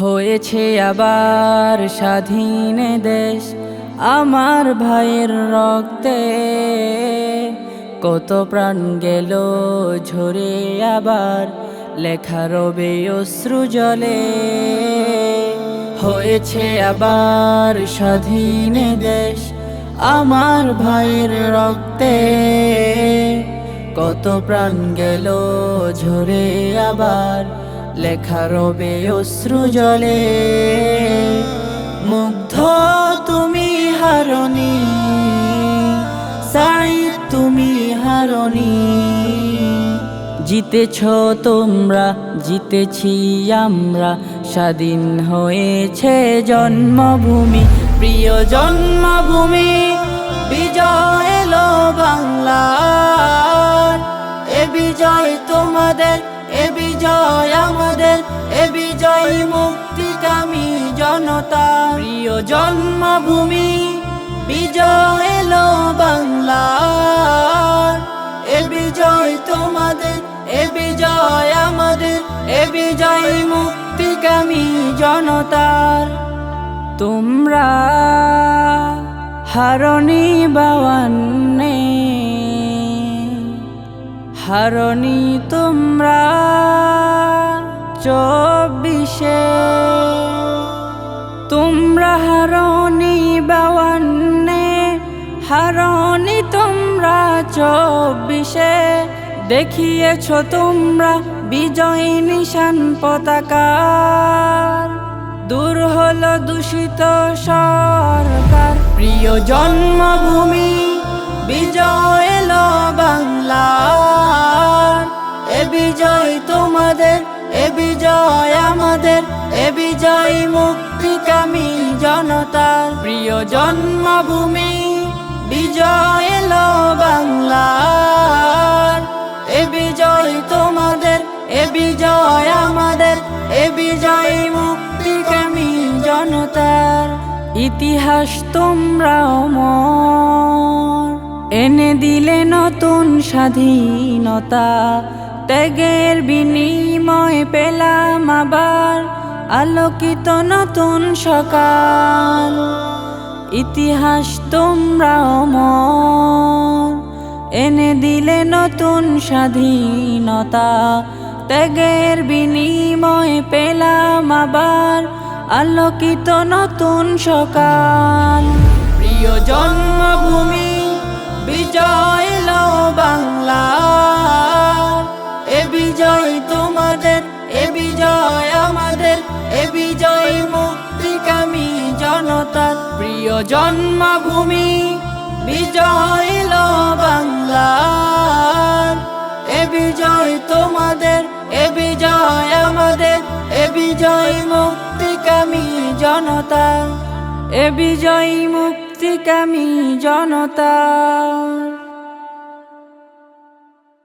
হয়েছে আবার স্বাধীন দেশ আমার ভাইয়ের রক্তে। কত প্রাণ গেল ঝরে আবার, লেখা রবে অশ্রু জলে। হয়েছে আবার স্বাধীন দেশ আমার ভাইয়ের রক্তে। কত প্রাণ গেল ঝরে আবার লেখা রবে অশ্রু জলে, মুগ্ধ তুমি হারনি সাই তুমি হারনি জিতেছ তোমরা, জিতেছি আমরা, স্বাধীন হয়েছে জন্মভূমি, প্রিয় জন্মভূমি, বিজয় এলো বাংলার। এ বিজয় তোমাদের, এ বিজয় বিজয় মুক্তিকামী জনতা। প্রিয় জন্মভূমি, বিজয় এলো বাংলার। এ বিজয় তোমাদের, এ বিজয় আমাদের, এ বিজয় মুক্তিকামী জনতার। তোমরা হারণি বাওয়ান্নে, হারণি তোমরা চব্বিশে। তোমরা হারণি বাওয়ান্নে হারণি তোমরা চব্বিশে। দেখিয়েছ তোমরা বিজয় নিশান পতাকার। দূর হলো দূষিত সরকার। প্রিয় জন্মভূমি, বিজয় এলো বাংলার। এ বিজয় তোমাদের বিজয় আমাদের, এ বিজয় মুক্তিকামী জনতার। প্রিয় জন্মভূমি, বিজয় এলো বাংলার। এ বিজয় তোমাদের, এ বিজয় আমাদের, এ বিজয় মুক্তিকামী জনতার। ইতিহাস তোমরা অমর, এনে দিলে নতুন স্বাধীনতা। ত্যাগের বিনিময় পেলাম আবার আলোকিত নতুন সকাল। ইতিহাস তোমরা অমর, এনে দিলে নতুন স্বাধীনতা। ত্যাগের বিনিময় পেলাম আবার আলোকিত নতুন সকাল। প্রিয় জন্মভূমি বিজয় প্রিয় জন্মভূমি বিজয় বাংলার। এ বিজয় তোমাদের, এ বিজয় আমাদের, এ বিজয় মুক্তিকামী জনতা। এ বিজয় মুক্তিকামী জনতা।